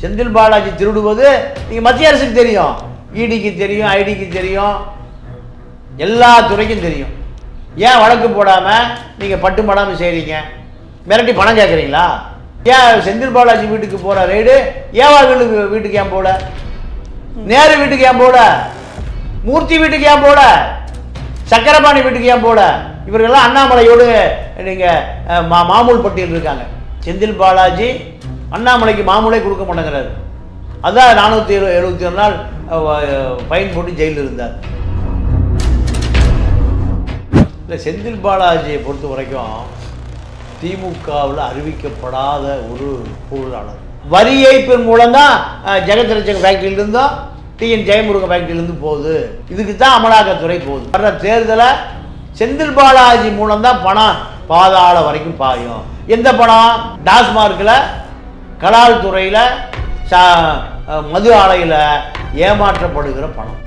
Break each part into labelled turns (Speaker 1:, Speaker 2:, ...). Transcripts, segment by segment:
Speaker 1: செந்தில் பாலாஜி திருடுவது நீங்கள் மத்திய அரசுக்கு தெரியும். இடிக்கு தெரியும் ஐடிக்கு தெரியும். எல்லா துறைக்கும் தெரியும். ஏன் வழக்கு போடாமல் நீங்கள் பட்டு படாமல் செய்கிறீங்க மிரட்டி பணம் கேட்குறீங்களா ஏன் செந்தில் பாலாஜி வீட்டுக்கு போகிற ரைடு ஏவா வீட்டுக்கு வீட்டுக்கு ஏன் போட நேரு வீட்டுக்கு ஏன் போட மூர்த்தி வீட்டுக்கு ஏன் போல? சக்கரபாணி வீட்டுக்கு ஏன் போட இவர்கள்லாம் அண்ணாமலையோடு நீங்கள் மா மாமூல் பட்டியல் இருக்காங்க. செந்தில் பாலாஜி அண்ணாமலைக்கு மாமூலே கொடுக்க மாட்டேங்கிறாரு. அதான் நானூற்றி எழுபத்தி ஒரு நாள் ஃபைன் போட்டு ஜெயிலில் இருந்தார். இல்லை செந்தில் பாலாஜியை பொறுத்த வரைக்கும் திமுகவில் அறிவிக்கப்படாத ஒரு பொருளாளர். வரி ஏய்ப்பின் மூலம் தான் ஜெகத் ரட்சக ஃபேக்ட்ரியிலிருந்தும் டிஎன் ஜெயமுருகன் ஃபேக்ட்ரியிலேருந்து போகுது. இதுக்கு தான் அமலாக்கத்துறை போகுது. வர்ற தேர்தலை செந்தில் பாலாஜி மூலம் தான் பணம் பாதாள வரைக்கும் பாயும். எந்த பணம்? டாஸ்மார்க்கில் கலால் துறையில் சா மது ஆலையில் ஏமாற்றப்படுகிற பணம்.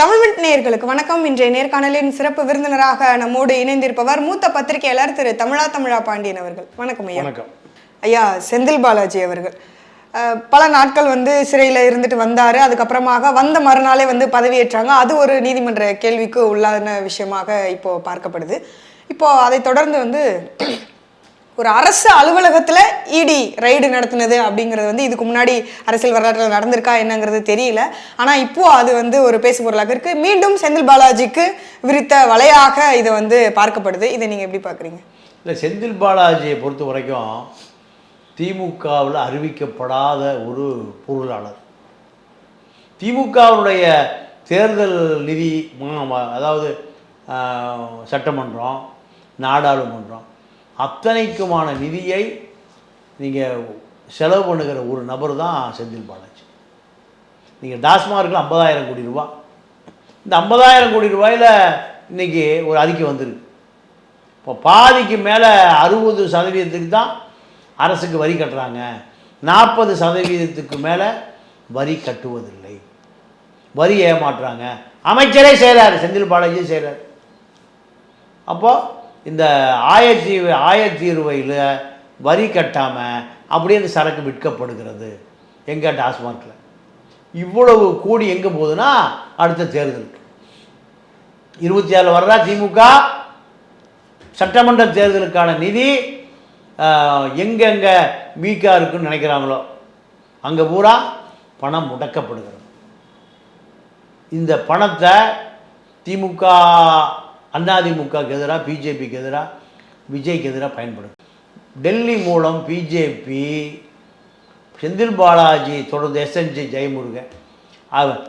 Speaker 2: தமிழ்மிட் நேயர்களுக்கு வணக்கம். இன்றைய நேர்காணலின் சிறப்பு விருந்தினராக நம்மோடு இணைந்திருப்பவர் மூத்த பத்திரிகையாளர் திரு தமிழா தமிழா பாண்டியன் அவர்கள். வணக்கம் ஐயா.
Speaker 1: வணக்கம்.
Speaker 2: ஐயா செந்தில் பாலாஜி அவர்கள். பல நாட்கள் வந்து சிறையில் இருந்துட்டு வந்தார். அதுக்கப்புறமாக வந்த மறுநாளே வந்து பதவியேற்றாங்க. அது ஒரு நீதிமன்ற கேள்விக்கு உள்ளான விஷயமாக இப்போது பார்க்கப்படுது. இப்போது அதை தொடர்ந்து வந்து ஒரு அரசு அலுவலகத்தில் இடி ரைடு நடத்தினது அப்படிங்கிறது வந்து இதுக்கு முன்னாடி அரசியல் வரலாற்றில் நடந்திருக்கா என்னங்கிறது தெரியல. ஆனால் இப்போது அது வந்து ஒரு பேசு பொருளாக இருக்குது மீண்டும் செந்தில் பாலாஜிக்கு விரித்த வலையாக இதை வந்து பார்க்கப்படுது. இதை நீங்கள் எப்படி பார்க்குறீங்க?
Speaker 1: இல்லை செந்தில் பாலாஜியை பொறுத்த வரைக்கும் திமுகவில் அறிவிக்கப்படாத ஒரு பொருளாளர். திமுகவுடைய தேர்தல் நிதி அதாவது சட்டமன்றம் நாடாளுமன்றம் அத்தனைக்குமான நிதியை நீங்கள் செலவு பண்ணுகிற ஒரு நபர் தான் செந்தில் பாலாஜி. நீங்கள் டாஸ்மார்க்கில் ஐம்பதாயிரம் கோடி ரூபா. இந்த ஐம்பதாயிரம் கோடி ரூபாயில் இன்றைக்கி ஒரு அறிக்கை வந்திருக்கு. இப்போ பாதிக்கு மேலே அறுபது சதவீதத்துக்கு தான் அரசுக்கு வரி கட்டுறாங்க. நாற்பது சதவீதத்துக்கு மேலே வரி கட்டுவதில்லை. வரி ஏமாற்றுறாங்க அமைச்சரே செய்கிறார் செந்தில் பாலாஜி செய்கிறார் அப்போது இந்த ஆயத்தீ ஆயத்தீர்வையில் வரி கட்டாமல் அப்படியே அந்த சரக்கு விற்கப்படுகிறது எங்கே டாஸ்மார்க்கில் இவ்வளவு கூடி எங்கே போகுதுன்னா அடுத்த தேர்தலுக்கு. இருபத்தி ஆறில் வர்றா திமுக? சட்டமன்ற தேர்தலுக்கான நிதி எங்கெங்கே வீக்காக இருக்குன்னு நினைக்கிறாங்களோ அங்கே பூரா பணம் முடக்கப்படுகிறது. இந்த பணத்தை திமுக அதிமுகவுக்கு எதிராக பிஜேபிக்கு எதிராக விஜய்க்கு எதிராக பயன்படுது. டெல்லி மூலம் பிஜேபி செந்தில் பாலாஜி தொடர்ந்து எஸ்என்ஜி ஜெயமுருகன் அவ-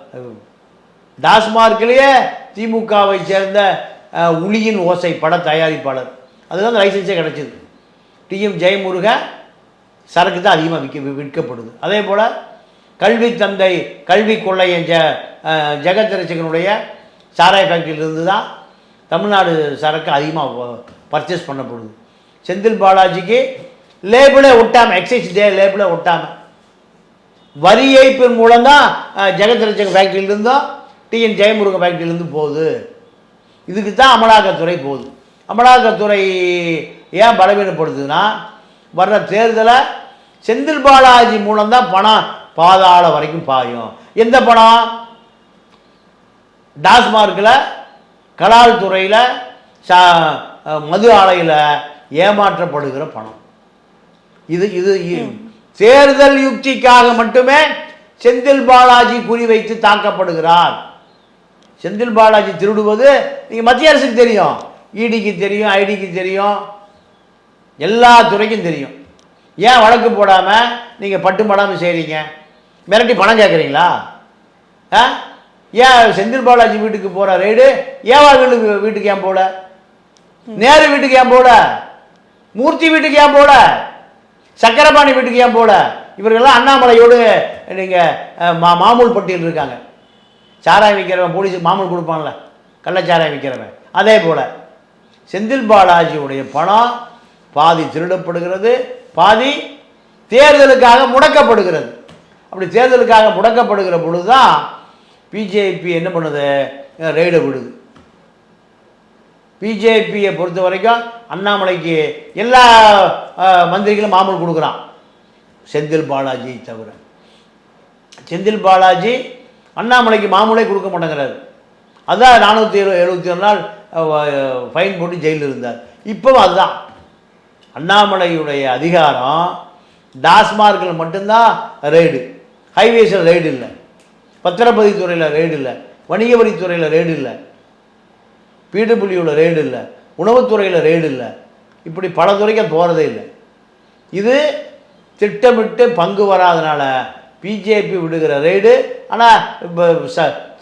Speaker 1: டாஸ்மார்க்கிலேயே திமுகவை சேர்ந்த உளியின் ஓசை பட தயாரிப்பாளர். அதுதான் அந்த லைசன்ஸே கிடச்சிது டிஎம் ஜெயமுருகன் சரக்கு தான் அதிகமாக விற்க விற்கப்படுது. அதே போல் கல்வி தந்தை கல்வி கொள்ளையன் ஜ ஜெகதரிசகனுடைய சாராய ஃபேக்ட்ரியிலிருந்து தான் தமிழ்நாடு சரக்கு அதிகமாக பர்ச்சேஸ் பண்ணப்படுது. செந்தில் பாலாஜிக்கு லேபிளே ஒட்டாமல் எக்ஸைஸ் டே லேபிளே ஒட்டாமல் வரி ஏய்ப்பின் மூலம் தான் ஜெகத் ஃபேக்ட்ரியிலிருந்தும் டிஎன் ஜெயமுருகன் ஃபேக்ட்ரியிலேருந்து போகுது. இதுக்கு தான் அமலாக்கத்துறை போகுது. அமலாக்கத்துறை ஏன் பலவீனப்படுத்துதுன்னா வர்ற தேர்தலை செந்தில் பாலாஜி மூலம்தான் பணம் பாதாள வரைக்கும் பாயும். எந்த பணம்? டாஸ்மார்க்கில் கலால் துறையில் சா மது ஆலையில் ஏமாற்றப்படுகிற பணம். இது இது தேர்தல் யுக்திக்காக மட்டுமே செந்தில் பாலாஜி குறிவைத்து தாக்கப்படுகிறார். செந்தில் பாலாஜி திருடுவது நீங்கள் மத்திய அரசுக்கு தெரியும். இடிக்கு தெரியும் ஐடிக்கு தெரியும். எல்லா துறைக்கும் தெரியும். ஏன் வழக்கு போடாமல் நீங்கள் பட்டு படாமல் செய்கிறீங்க மிரட்டி பணம் கேட்குறீங்களா ஆ? ஏன் செந்தில் பாலாஜி வீட்டுக்கு போகிற ரைடு? ஏவா வீட்டுக்கு வீட்டுக்கு ஏன் போல? நேரு வீட்டுக்கு ஏன் போல? மூர்த்தி வீட்டுக்கு ஏன் போல? சக்கரபாணி வீட்டுக்கு ஏன் போல? இவர்கள்லாம் அண்ணாமலையோடு நீங்கள் மா மாமூல் பட்டியல் இருக்காங்க. சாராயம் விற்கிறவன் போலீஸுக்கு மாமூல் கொடுப்பான்ல. கள்ளச்சாராயம் விற்கிறவன் அதே போல் செந்தில் பாலாஜியுடைய பணம் பாதி திருடப்படுகிறது பாதி தேர்தலுக்காக முடக்கப்படுகிறது. அப்படி தேர்தலுக்காக முடக்கப்படுகிற பொழுது தான் பிஜேபி என்ன பண்ணுது? ரெய்டு விடுது. பிஜேபியை பொறுத்த வரைக்கும் அண்ணாமலைக்கு எல்லா மந்திரிகளும் மாமூல் கொடுக்குறான். செந்தில் பாலாஜி தவிர. செந்தில் பாலாஜி அண்ணாமலைக்கு மாமூலே கொடுக்க மாட்டேங்கிறாரு. அதான் நானூற்றி எழுபத்தி ஒரு நாள் ஃபைன் போட்டு ஜெயிலில் இருந்தார். இப்போவும் அதுதான். அண்ணாமலையுடைய அதிகாரம் டாஸ்மார்க்கில் மட்டும்தான் ரெய்டு ஹைவேஸில் ரெய்டு இல்லை. பத்திரப்பதித்துறையில் ரெய்டு இல்லை. வணிக வரித்துறையில் ரெய்டு இல்லை பிடபிள்யூவில் ரெய்டு இல்லை. உணவுத்துறையில் ரெய்டு இல்லை. இப்படி பல துறைக்கு போகிறதே இல்லை. இது திட்டமிட்டு பங்கு வராதனால பிஜேபி விடுகிற ரெய்டு ஆனால்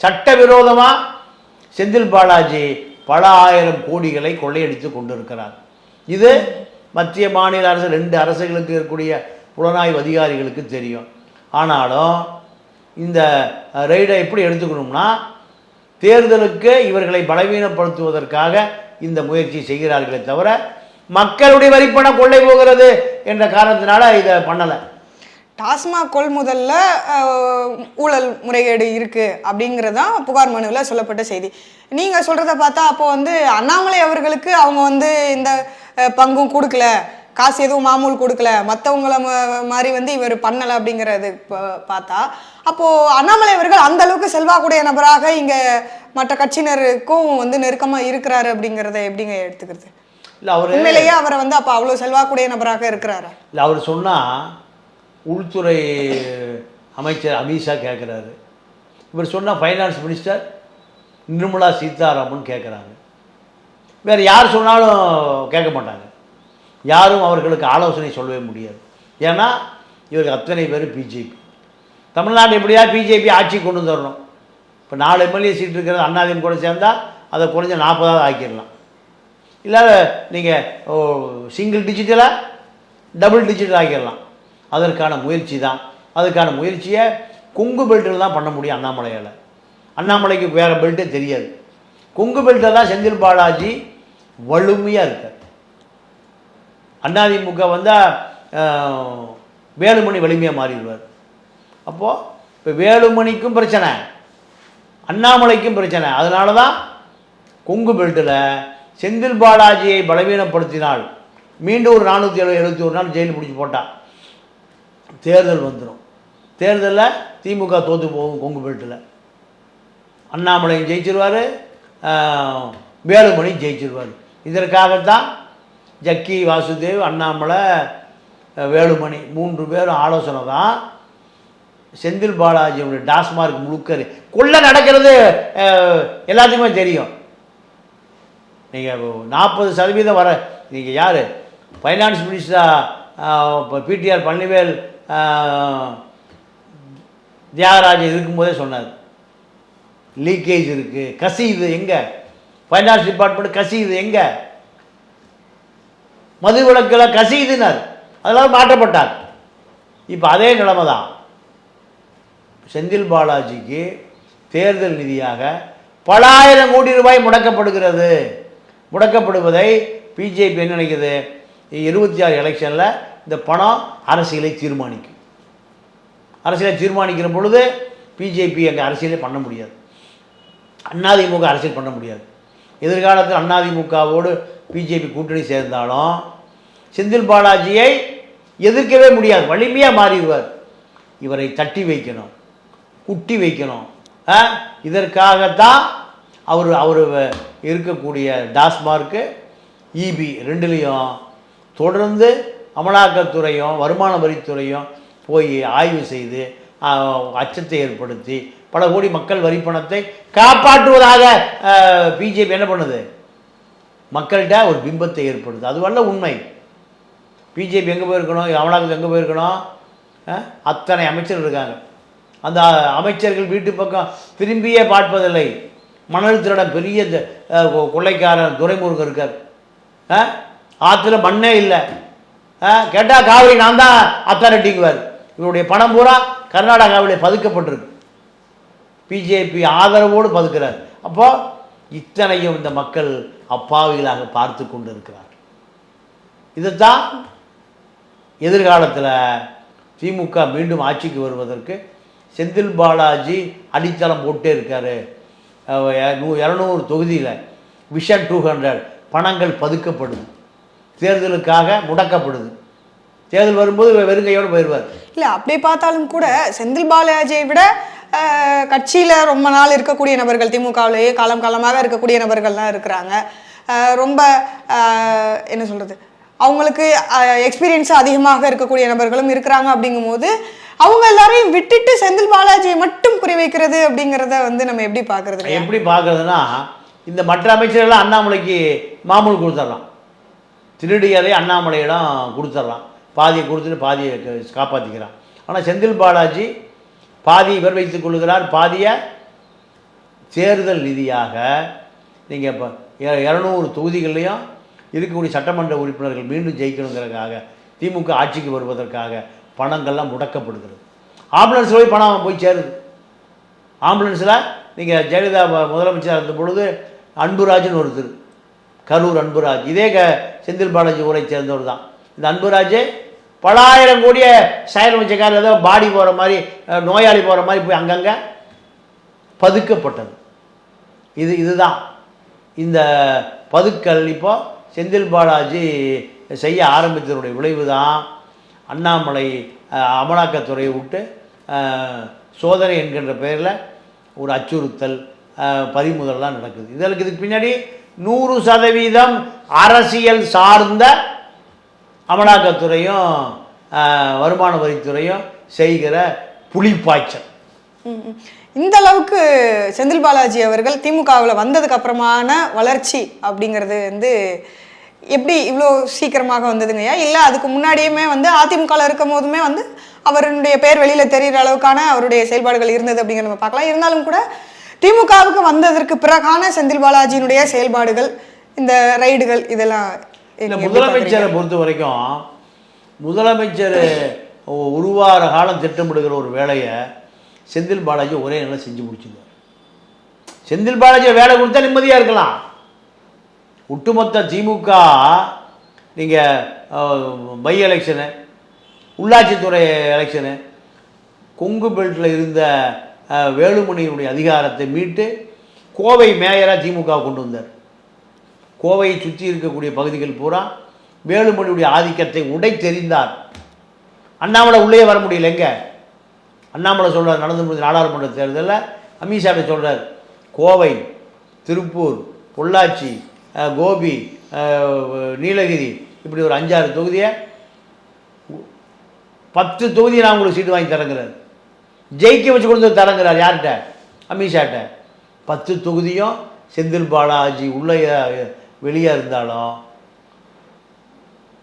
Speaker 1: சட்டவிரோதமாக செந்தில் பாலாஜி பல ஆயிரம் கோடிகளை கொள்ளையடித்து கொண்டிருக்கிறார். இது மத்திய மாநில அரசு ரெண்டு அரசுகளுக்கு இருக்கக்கூடிய புலனாய்வு அதிகாரிகளுக்கு தெரியும். ஆனாலும் இந்த ரெய்டை எப்படி எடுத்துக்கணும்னா தேர்தலுக்கு இவர்களை பலவீனப்படுத்துவதற்காக இந்த முயற்சி செய்கிறார்களே தவிர மக்களுடைய வரிப்பணம் கொள்ளை போகிறது என்ற காரணத்தினால இதை பண்ணலை.
Speaker 2: டாஸ்மாக் கொள்முதல்ல ஊழல் முறைகேடு இருக்கு அப்படிங்கறதுதான் புகார் மனுவில் சொல்லப்பட்ட செய்தி. நீங்க சொல்றத பார்த்தா அப்போ வந்து அண்ணாமலை அவர்களுக்கு அவங்க வந்து இந்த பங்கும் கொடுக்கல. காசு எதுவும் மாமூல் கொடுக்கல. மற்றவங்கள மாதிரி வந்து இவர் பண்ணலை அப்படிங்கிறது பார்த்தா அப்போ அண்ணாமலை அவர்கள் அந்த அளவுக்கு செல்வாக்குடைய நபராக இங்க மற்ற கட்சியினருக்கும் வந்து நெருக்கமா இருக்கிறாரு அப்படிங்கிறத எப்படிங்க எடுத்துக்கிறது?
Speaker 1: இல்லை அவர்
Speaker 2: உண்மையிலேயே அவரை வந்து அப்போ அவ்வளோ செல்வாக்குடைய நபராக இருக்கிறாரா?
Speaker 1: இல்லை அவர் சொன்னால் உள்துறை அமைச்சர் அமித்ஷா கேட்குறாரு. இவர் சொன்னால் ஃபைனான்ஸ் மினிஸ்டர் நிர்மலா சீதாராமன் கேட்குறாங்க. வேறு யார் சொன்னாலும் கேட்க மாட்டாங்க. யாரும் அவர்களுக்கு ஆலோசனை சொல்லவே முடியாது. ஏன்னா இவருக்கு அத்தனை பேர் பிஜேபி தமிழ்நாடு எப்படியா பிஜேபி ஆட்சி கொண்டு வந்துடணும் இப்போ நாலு எம்எல்ஏ சீட் இருக்கிறது அண்ணாதிமுக கூட சேர்ந்தால் அதை குறைஞ்ச நாற்பதாவது ஆக்கிடலாம். இல்லை நீங்கள் சிங்கிள் டிஜிட்டலாக டபுள் டிஜிட்டல் ஆக்கிடலாம். அதற்கான முயற்சி தான் அதுக்கான முயற்சியை கொங்கு பெல்ட்டில் தான் பண்ண முடியும் அண்ணாமலையால். அண்ணாமலைக்கு வேறு பெல்ட்டே தெரியாது. கொங்கு பெல்ட்டில் தான் செந்தில் பாலாஜி வலிமையாக இருக்கார். அதிமுக வந்தால் வேலுமணி வலிமையாக மாறிடுவார். அப்போது இப்போ வேலுமணிக்கும் பிரச்சனை அண்ணாமலைக்கும் பிரச்சனை. அதனால தான் கொங்கு பெல்ட்டில் செந்தில் பாலாஜியை பலவீனப்படுத்தினால் மீண்டும் ஒரு நானூற்றி எழுபது எழுபத்தி ஒரு நாள் ஜெயில் பிடிச்சி போட்டான் தேர்தல் வந்துடும் தேர்தலில் திமுக தோற்று போகும் கொங்கு பெல்ட்டில் அண்ணாமலையும் ஜெயிச்சிருவார் வேலுமணியும் ஜெயிச்சிருவார். இதற்காகத்தான் ஜக்கி வாசுதேவ் அண்ணாமலை வேலுமணி மூன்று பேரும் ஆலோசனை தான் செந்தில் பாலாஜியோட டாஸ்மார்க் முழுக்க கொள்ள நடக்கிறது எல்லாத்துக்குமே தெரியும். நீங்கள் நாற்பது சதவீதம் வர நீங்கள் யார்? ஃபைனான்ஸ் மினிஸ்டராக இப்போ பிடிஆர் பழனிவேல் தியாகராஜ் தியாகராஜன் இருக்கும்போதே சொன்னார். லீக்கேஜ் இருக்குது கசியுது எங்கே? ஃபைனான்ஸ் டிபார்ட்மெண்ட் கசியுது எங்கே? மது விளக்கில் கசியுதுனார் அதெல்லாம் மாற்றப்பட்டார். இப்போ அதே நிலைமை தான். செந்தில் பாலாஜிக்கு தேர்தல் நிதியாக பல ஆயிரம் கோடி ரூபாய் முடக்கப்படுகிறது. முடக்கப்படுவதை பிஜேபி என்ன நினைக்குது? இருபத்தி ஆறு எலெக்ஷனில் இந்த பணம் அரசியலை தீர்மானிக்கும். அரசியலை தீர்மானிக்கிற பொழுது பிஜேபி அங்கே அரசியலே பண்ண முடியாது. அதிமுக அரசியல் பண்ண முடியாது. எதிர்காலத்தில் அதிமுகவோடு பிஜேபி கூட்டணி சேர்ந்தாலும் செந்தில் பாலாஜியை எதிர்க்கவே முடியாது. வலிமையாக மாறிடுவார். இவரை தட்டி வைக்கணும் குட்டி வைக்கணும். இதற்காகத்தான் அவர் அவர் இருக்கக்கூடிய டாஸ்மார்க்கு இபி ரெண்டுலேயும் தொடர்ந்து அமலாக்கத்துறையும் வருமான வரித்துறையும் போய் ஆய்வு செய்து அச்சத்தை ஏற்படுத்தி பல கோடி மக்கள் வரி பணத்தை காப்பாற்றுவதாக பிஜேபி என்ன பண்ணுது? மக்கள்கிட்ட ஒரு பிம்பத்தை ஏற்படுது. அதுவல்ல உண்மை. பிஜேபி எங்கே போயிருக்கணும்? அமலாக்கத்து எங்கே போயிருக்கணும்? அத்தனை அமைச்சர்கள் இருக்காங்க. அந்த அமைச்சர்கள் வீட்டு பக்கம் திரும்பியே பார்ப்பதில்லை. மணல் திருடம் பெரிய கொ- கொள்ளைக்காரன் துரைமுருகன் இருக்கார். ஆற்றுல மண்ணே இல்லை. கேட்டால் காவிரி நான் தான் அத்தாரிட்டிங்குவார் இவருடைய பணம் பூரா கர்நாடகாவில் பதுக்கப்பட்டிருக்கு. பிஜேபி ஆதரவோடு பதுக்கிறார். அப்போ இத்தனையும் இந்த மக்கள் அப்பாவிகளாக பார்த்து கொண்டு இருக்கிறார் இதுதான் எதிர்காலத்தில் திமுக மீண்டும் ஆட்சிக்கு வருவதற்கு செந்தில் பாலாஜி அடித்தளம் போட்டே இருக்கார். நூ இரநூறு தொகுதியில் விஷன் டூ ஹண்ட்ரட் பணங்கள் பதுக்கப்படுது. தேர்தலுக்காக முடக்கப்படுது. தேர்தல் வரும்போது வெறுங்கையோடு போயிடுவார்
Speaker 2: இல்ல அப்படி பார்த்தாலும் கூட செந்தில் பாலாஜியை விட கட்சியில ரொம்ப நாள் இருக்கக்கூடிய நபர்கள் திமுகவிலேயே காலம் காலமாக இருக்கக்கூடிய நபர்கள்லாம் இருக்கிறாங்க. ரொம்ப என்ன சொல்றது? அவங்களுக்கு எக்ஸ்பீரியன்ஸ் அதிகமாக இருக்கக்கூடிய நபர்களும் இருக்கிறாங்க அப்படிங்கும்போது அவங்க எல்லாரையும் விட்டுட்டு செந்தில் பாலாஜியை மட்டும் குறிவைக்கிறது அப்படிங்கிறத வந்து நம்ம எப்படி பார்க்கறது
Speaker 1: எப்படி பார்க்கறதுன்னா இந்த மற்ற அமைச்சர்கள்லாம் அண்ணாமலைக்கு மாமூல் கொடுத்துட்றான் திருடியதை அண்ணாமலையிடம் கொடுத்துட்றான் பாதியை கொடுத்துட்டு பாதியை காப்பாற்றிக்கிறான் ஆனால் செந்தில் பாலாஜி பாதி இவர் வைத்துக் கொள்கிறார். பாதியை தேர்தல் நிதியாக நீங்கள் இப்போ இரநூறு தொகுதிகள்லையும் இருக்கக்கூடிய சட்டமன்ற உறுப்பினர்கள் மீண்டும் ஜெயிக்கணுங்கிறதுக்காக திமுக ஆட்சிக்கு வருவதற்காக பணங்கள்லாம் முடக்கப்படுகிறது. ஆம்புலன்ஸில் போய் பணம் போய் சேருது. ஆம்புலன்ஸில் நீங்கள் ஜெயலலிதா முதலமைச்சராக முதலமைச்சர் இருந்த பொழுது அன்புராஜன் ஒருத்தர் கரூர் அன்புராஜ். இதே க செந்தில் பாலாஜி ஊரை சேர்ந்தவர் தான். இந்த அன்புராஜ் பல ஆயிரம் கோடிய செயல் வச்சக்கார ஏதோ பாடி போகிற மாதிரி நோயாளி போகிற மாதிரி போய் அங்கங்கே பதுக்கப்பட்டது. இது இதுதான். இந்த பதுக்கல் இப்போ செந்தில் பாலாஜி செய்ய ஆரம்பித்ததனுடைய விளைவு தான். அண்ணாமலை அமலாக்கத்துறையை விட்டு சோதனை என்கின்ற பெயரில் ஒரு அச்சுறுத்தல் பறிமுதல்லாம் நடக்குது. இதற்கு இதுக்கு பின்னாடி நூறு சதவீதம் அரசியல் சார்ந்த அமலாக்கத்துறையும் வருமான வரித்துறையும் செய்கிற புலிப்பாய்ச்சல்.
Speaker 2: இந்த அளவுக்கு செந்தில் பாலாஜி அவர்கள் திமுகவில் வந்ததுக்கு அப்புறமான வளர்ச்சி அப்படிங்கிறது வந்து எப்படி இவ்வளோ சீக்கிரமாக வந்ததுங்கய்யா இல்லை அதுக்கு முன்னாடியுமே வந்து அதிமுகவில் இருக்கும் போதுமே வந்து அவருடைய பேர் வெளியில் தெரிகிற அளவுக்கான அவருடைய செயல்பாடுகள் இருந்தது அப்படிங்கிறத நம்ம பார்க்கலாம். இருந்தாலும் கூட திமுகவுக்கு வந்ததற்கு பிறகான செந்தில் பாலாஜியினுடைய செயல்பாடுகள் இந்த ரைடுகள் இதெல்லாம்?
Speaker 1: முதலமைச்சரை பொறுத்த வரைக்கும் முதலமைச்சர் ஒரு வார காலம் திட்டமிடுகிற ஒரு வேலையை செந்தில் பாலாஜி ஒரே நாளில் செஞ்சு முடிச்சுங்க செந்தில் பாலாஜி வேலை கொடுத்தா நிம்மதியாக இருக்கலாம் ஒட்டுமொத்த திமுக நீங்கள் பை எலெக்ஷனு உள்ளாட்சித்துறை எலெக்ஷனு கொங்கு பெல்ட்டில் இருந்த வேலுமணியினுடைய அதிகாரத்தை மீட்டு கோவை மேயராக திமுக கொண்டு வந்தார். கோவையை சுற்றி இருக்கக்கூடிய பகுதிகள் பூரா வேலுமணியுடைய ஆதிக்கத்தை உடை தெரிந்தார் அண்ணாமலை உள்ளே வர முடியல எங்கே? அண்ணாமலை சொல்கிறார் நடந்து முடிஞ்ச நாடாளுமன்ற தேர்தலில் அமித்ஷாட்ட சொல்கிறார் கோவை திருப்பூர் பொள்ளாச்சி கோபி நீலகிரி இப்படி ஒரு அஞ்சாறு தொகுதியை பத்து தொகுதியை நான் உங்களுக்கு சீட்டு வாங்கி தரங்கிறார். ஜெயிக்க வச்சு கொண்டு வந்து தரங்கிறார் யார்கிட்ட? அமித்ஷாட்ட பத்து தொகுதியும் செந்தில் பாலாஜி உள்ளே வெளியே இருந்தாலும்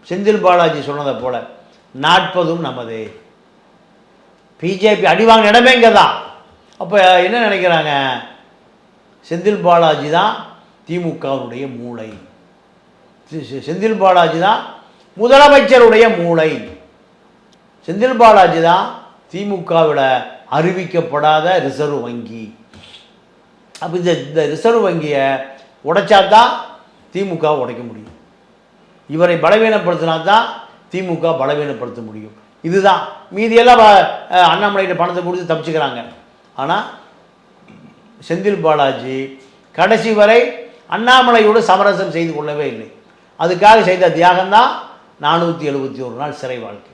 Speaker 1: செந்தில் பாலாஜி சொன்னதை போல நாற்பதும் நமது. பிஜேபி அடிவாங்க இடமே இங்கே தான் அப்போ என்ன நினைக்கிறாங்க? செந்தில் பாலாஜி தான் திமுகவுடைய மூளை. செந்தில் பாலாஜி தான் முதலமைச்சருடைய மூளை. செந்தில் பாலாஜி தான் திமுகவில் அறிவிக்கப்படாத ரிசர்வ் வங்கி. அப்போ இந்த இந்த ரிசர்வ் வங்கியை உடைச்சா தான் திமுக உடைக்க முடியும். இவரை பலவீனப்படுத்தினா தான் திமுக பலவீனப்படுத்த முடியும். இதுதான். மீதியெல்லாம் வ- அண்ணாமலைகிட்ட பணத்தை கொடுத்து தப்பிச்சுக்கிறாங்க. ஆனால் செந்தில் பாலாஜி கடைசி வரை அண்ணாமலையோடு சமரசம் செய்து கொள்ளவே இல்லை. அதுக்காக செய்த தியாகம்தான் நானூற்றி எழுபத்தி ஒரு நாள் சிறை வாழ்க்கை.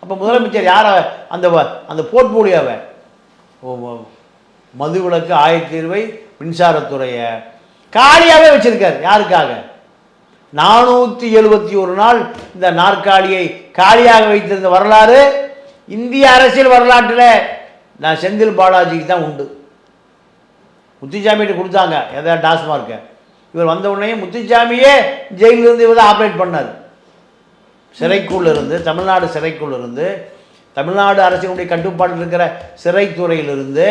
Speaker 1: அப்போ முதலமைச்சர் யாரை அந்த வ- அந்த போர்ட்போலியோவை மதுவிலக்கு ஆயத்தீர்வை மின்சாரத்துறையை காலியாகவே வச்சிருக்கார். யாருக்காக? நானூற்றி எழுபத்தி ஒரு நாள் இந்த நாற்காலியை காலியாக வைத்திருந்த வரலாறு இந்திய அரசியல் வரலாற்றில் நான் செந்தில் பாலாஜிக்கு தான் உண்டு. முத்துச்சாமிகிட்ட கொடுத்தாங்க. எதை டாஸ்மார்க்கை. இவர் வந்த உடனே முத்துச்சாமியே ஜெயிலிருந்து இவர் தான் ஆப்ரேட் பண்ணார். சிறைக்குள்ளேருந்து தமிழ்நாடு சிறைக்குள்ளேருந்து தமிழ்நாடு அரசினுடைய கட்டுப்பாட்டில் இருக்கிற சிறைத்துறையிலிருந்து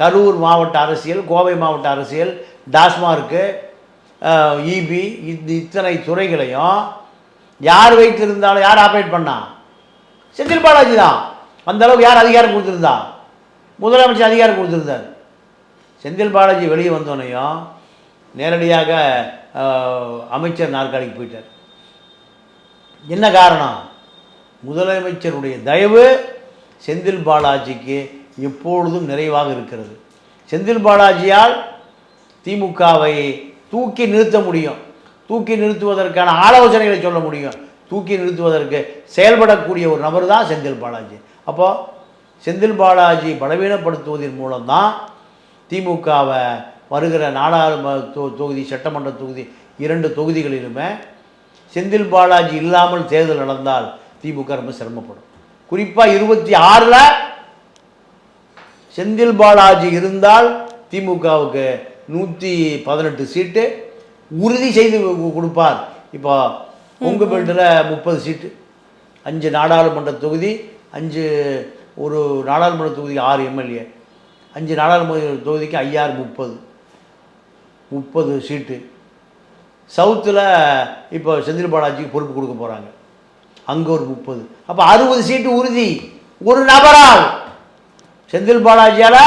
Speaker 1: கரூர் மாவட்ட அரசியல் கோவை மாவட்ட அரசியல் டாஸ்மார்க்கு இபி இத்தனை துறைகளையும் யார் வைத்திருந்தாலும் யார் ஆப்ரேட் பண்ணா? செந்தில் பாலாஜி தான். அந்தளவுக்கு யார் அதிகாரம் கொடுத்துருந்தா? முதலமைச்சர் அதிகாரம் கொடுத்துருந்தார். செந்தில் பாலாஜி வெளியே வந்தோடனையும் நேரடியாக அமைச்சர் நாற்காலிக்கு போயிட்டார். என்ன காரணம்? முதலமைச்சருடைய தயவு செந்தில் பாலாஜிக்கு எப்பொழுதும் நிறைவாக இருக்கிறது. செந்தில் பாலாஜியால் திமுகவை தூக்கி நிறுத்த முடியும். தூக்கி நிறுத்துவதற்கான ஆலோசனைகளை சொல்ல முடியும். தூக்கி நிறுத்துவதற்கு செயல்படக்கூடிய ஒரு நபர் தான் செந்தில் பாலாஜி. அப்போது செந்தில் பாலாஜி பலவீனப்படுத்துவதன் மூலம்தான் திமுகவை வருகிற நாடாளுமன்ற தொ- தொகுதி சட்டமன்ற தொகுதி இரண்டு தொகுதிகளிலுமே செந்தில் பாலாஜி இல்லாமல் தேர்தல் நடந்தால் திமுக ரொம்ப சிரமப்படும். குறிப்பாக இருபத்தி ஆறில் செந்தில் பாலாஜி இருந்தால் திமுகவுக்கு நூற்றி பதினெட்டு சீட்டு உறுதி செய்து கொடுப்பார். இப்போ கொங்கு பெல்ட்டில் முப்பது சீட்டு. அஞ்சு நாடாளுமன்ற தொகுதி அஞ்சு ஒரு நாடாளுமன்ற தொகுதி ஆறு எம்எல்ஏ. அஞ்சு நாடாளுமன்ற தொகுதிக்கு ஐயாறு முப்பது. முப்பது சீட்டு. சவுத்தில் இப்போ செந்தில் பாலாஜிக்கு பொறுப்பு கொடுக்க போகிறாங்க அங்கே ஒரு முப்பது. அப்போ அறுபது சீட்டு உறுதி. ஒரு நபரால். செந்தில் பாலாஜியால்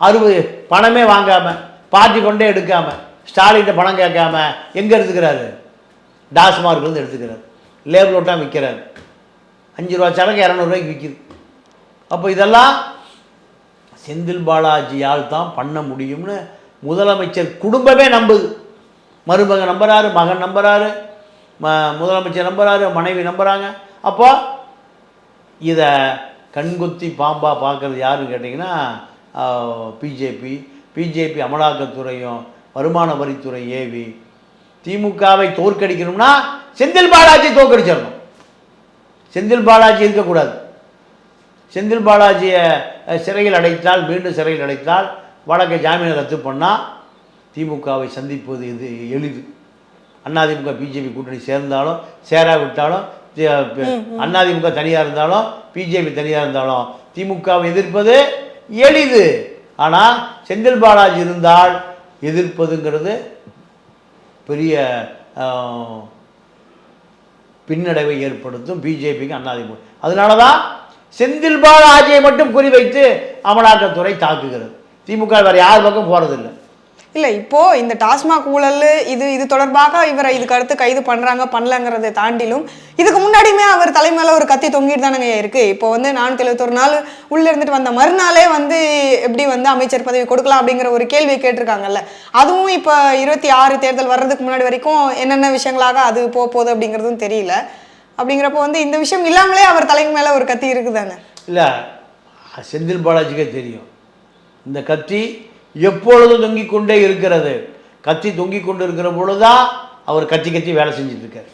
Speaker 1: அறுபது பணமே வாங்காமல் பார்ட்டி கொண்டே எடுக்காமல் ஸ்டாலின்ட்ட பணம் கேட்காம எங்கே எடுத்துக்கிறாரு? டாஸ்மார்க்லேருந்து எடுத்துக்கிறாரு. லேபிள் ஒட்டா விற்கிறாரு அஞ்சு ரூபா சரக்கு இரநூறுவாய்க்கு விற்கிது அப்போ இதெல்லாம் செந்தில் பாலாஜியால் தான் பண்ண முடியும்னு முதலமைச்சர் குடும்பமே நம்புது. மருமகன் நம்புறாரு மகன் நம்புறாரு. முதலமைச்சர் நம்புகிறாரு மனைவி நம்புகிறாங்க அப்போ இதை கண்குத்தி பாம்பாக பார்க்கறது யாருன்னு கேட்டிங்கன்னா பிஜேபி. பிஜேபி அமலாக்கத்துறையும் வருமான வரித்துறை ஏவி திமுகவை தோற்கடிக்கணும்னா செந்தில் பாலாஜி தோற்கடிச்சிடணும். செந்தில் பாலாஜி இருக்கக்கூடாது. செந்தில் பாலாஜியை சிறையில் அடைத்தால் மீண்டும் சிறையில் அடைத்தால் வழக்கை ஜாமீனை ரத்து பண்ணால் திமுகவை சந்திப்பது இது எளிது. அதிமுக பிஜேபி கூட்டணி சேர்ந்தாலும் சேராவிட்டாலும் அதிமுக தனியாக இருந்தாலும் பிஜேபி தனியாக இருந்தாலும் திமுகவை எதிர்ப்பது எளிது. ஆனால் செந்தில் பாலாஜி இருந்தால் எதிர்ப்பதுங்கிறது பெரிய பின்னடைவை ஏற்படுத்தும் பிஜேபிக்கு அதிமுக அதனால தான் செந்தில் பாலாஜியை மட்டும் குறிவைத்து அமலாக்கத்துறை தாக்குகிறது. திமுக வேற யார் பக்கம் போறதில்லை.
Speaker 2: இல்லை இப்போ இந்த டாஸ்மாக் ஊழல் இது இது தொடர்பாக இவரை இதுக்கு அடுத்து கைது பண்றாங்க பண்ணலங்கிறத தாண்டிலும் இதுக்கு முன்னாடியுமே அவர் தலைமையில ஒரு கத்தி தொங்கிட்டு தானங்க இருக்கு. இப்போ வந்து நானூத்தி எழுபத்தொரு நாள் உள்ள இருந்துட்டு வந்த மறுநாளே வந்து எப்படி வந்து அமைச்சர் பதவி கொடுக்கலாம் அப்படிங்கிற ஒரு கேள்வி கேட்டிருக்காங்கல்ல. அதுவும் இப்போ இருபத்தி ஆறு தேர்தல் வர்றதுக்கு முன்னாடி வரைக்கும் என்னென்ன விஷயங்களாக அது போக போகுது அப்படிங்கிறதும் தெரியல. அப்படிங்கிறப்போ வந்து இந்த விஷயம் இல்லாமலே அவர் தலைமை மேலே ஒரு கத்தி இருக்குதானே?
Speaker 1: இல்லை செந்தில் பாலாஜிக்கே தெரியும். இந்த கத்தி எப்பொழுதும் தொங்கிக் கொண்டே இருக்கிறது? கத்தி தொங்கிக் கொண்டு இருக்கிற பொழுதுதான் அவர் கத்தி கத்தி வேலை செஞ்சுட்டு இருக்காரு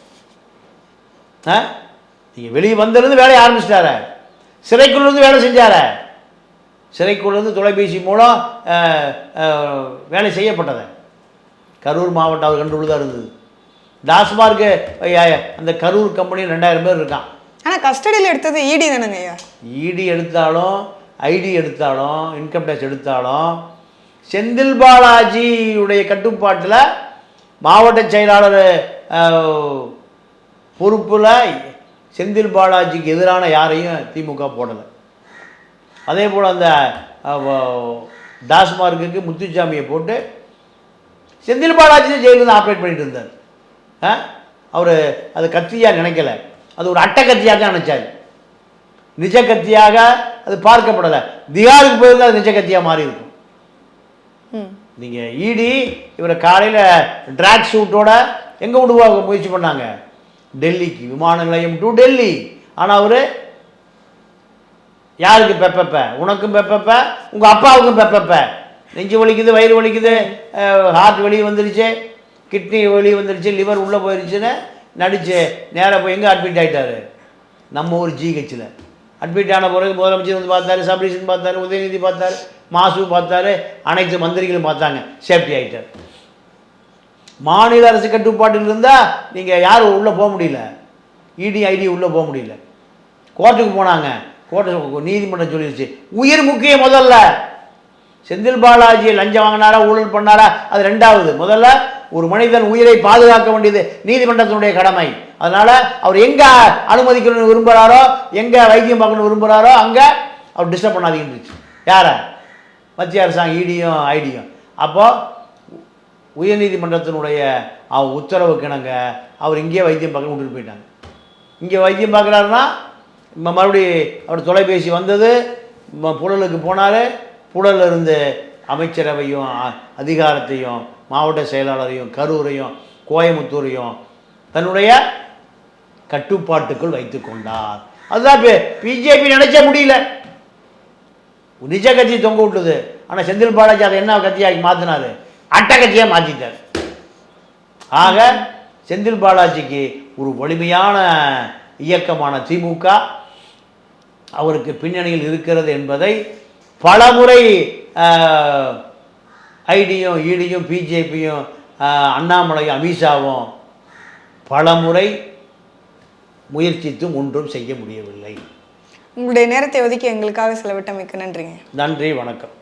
Speaker 1: ஆ? நீங்கள் வெளியே வந்திருந்து வேலையை ஆரம்பிச்சிட்டார. சிறைக்குள்ளேருந்து வேலை செஞ்சார. சிறைக்குள்ளேருந்து தொலைபேசி மூலம் வேலை செய்யப்பட்டது. கரூர் மாவட்டம் அவர் கண்ட்ரோல் தான் இருந்தது. டாஸ்மார்க்கு அந்த கரூர் கம்பெனி ரெண்டாயிரம் பேர் இருக்கான்.
Speaker 2: ஆனா கஸ்டடியில் எடுத்தது இடி தானங்க ஐயா
Speaker 1: இடி எடுத்தாலும் ஐடி எடுத்தாலும் இன்கம் டேக்ஸ் எடுத்தாலும் செந்தில் பாலாஜியுடைய கட்டுப்பாட்டில் மாவட்ட செயலாளர் பொறுப்பில் செந்தில் பாலாஜிக்கு எதிரான யாரையும் திமுக போடலை. அதே போல் அந்த டாஸ்மார்க்குக்கு முத்துசாமியை போட்டு செந்தில் பாலாஜி தான் ஜெயிலிருந்து ஆப்ரேட் பண்ணிட்டு இருந்தார். அவர் அது கத்தியாக நினைக்கல. அது ஒரு அட்டை கத்தியாக தான் நினச்சார். நிஜ கத்தியாக அது பார்க்கப்படலை. திகாருக்கு போயிருந்தால் அது நிஜ கத்தியாக மாறி இருக்கும் நீங்கள் இடி இவரை காலையில் ட்ராக் சூட்டோட எங்கே விடுவாங்க? முயற்சி பண்ணாங்க. டெல்லிக்கு விமான நிலையம் டு டெல்லி ஆனால் அவர் யாருக்கு பெப்பப்ப? உனக்கும் பெப்பப்ப உங்கள் அப்பாவுக்கும் பெப்பப்ப. நெஞ்சு வலிக்குது வயிறு வலிக்குது ஹார்ட் வெளியே வந்துருச்சு கிட்னி வெளியே வந்துருச்சு லிவர் உள்ளே போயிருச்சுன்னு நடிச்சு நேராக போய் எங்கே அட்மிட் ஆகிட்டார் நம்ம ஊர் ஜிஹெச்சில் அட்மிட் ஆன பிறகு முதலமைச்சர் வந்து பார்த்தாரு சபரீஷன் பார்த்தாரு உதயநிதி பார்த்தாரு மாசு பார்த்தாரு அனைத்து மந்திரிகளும் பார்த்தாங்க. சேஃப்டி ஆகிட்டார் மாநில அரசு கட்டுப்பாட்டில் இருந்தால் நீங்கள் யாரும் உள்ளே போக முடியல. இடி ஐடி உள்ளே போக முடியல. கோர்ட்டுக்கு போனாங்க. கோர்ட்டு நீதிமன்றம் சொல்லிடுச்சு உயிர் முக்கியம் முதல்ல. செந்தில் பாலாஜி லஞ்சம் வாங்கினாரா ஊழல் பண்ணாரா? அது ரெண்டாவது. முதல்ல ஒரு மனிதன் உயிரை பாதுகாக்க வேண்டியது நீதிமன்றத்தினுடைய கடமை. அதனால அவர் எங்க அனுமதிக்கணும்னு விரும்புகிறாரோ எங்க வைத்தியம் பார்க்கணும்னு விரும்புகிறாரோ அங்க அவர் டிஸ்டர்ப் பண்ணாதீங்கன்னு யார? மத்திய அரசாங்கம் இடியும் ஐடியும் அப்போ உயர்நீதிமன்றத்தினுடைய அவன் உத்தரவு கிணங்க அவர் இங்கேயே வைத்தியம் பார்க்க விட்டுட்டு போயிட்டாங்க. இங்கே வைத்தியம் பார்க்குறாருன்னா ம- மறுபடி அவர் தொலைபேசி வந்தது புழலுக்கு போனார் புழல்ல இருந்து அமைச்சரவையும் அ- அதிகாரத்தையும் மாவட்ட செயலாளரையும் கரூரையும் கோயமுத்தூரையும் தன்னுடைய கட்டுப்பாட்டுக்குள் வைத்து கொண்டார். அதுதான் பிஜேபி நினைச்ச முடியல. நிஜ கட்சி தொங்க விட்டுது. ஆனால் செந்தில் பாலாஜி அதை என்ன கட்சியாகி மாற்றினாரு அட்டை கட்சியாக மாற்றிட்டார் ஆக செந்தில் பாலாஜிக்கு ஒரு வலிமையான இயக்கமான திமுக அவருக்கு பின்னணியில் இருக்கிறது என்பதை பலமுறை ஐடியும் ஈடியும் பிஜேபியும் அண்ணாமலையும் அமித்ஷாவும் பலமுறை முயற்சித்தும் ஒன்றும் செய்ய முடியவில்லை.
Speaker 2: உங்களுடைய நேரத்தை ஒதுக்கி எங்களுக்காக செலவிட்டமைக்கு நன்றிங்க.
Speaker 1: நன்றி வணக்கம்.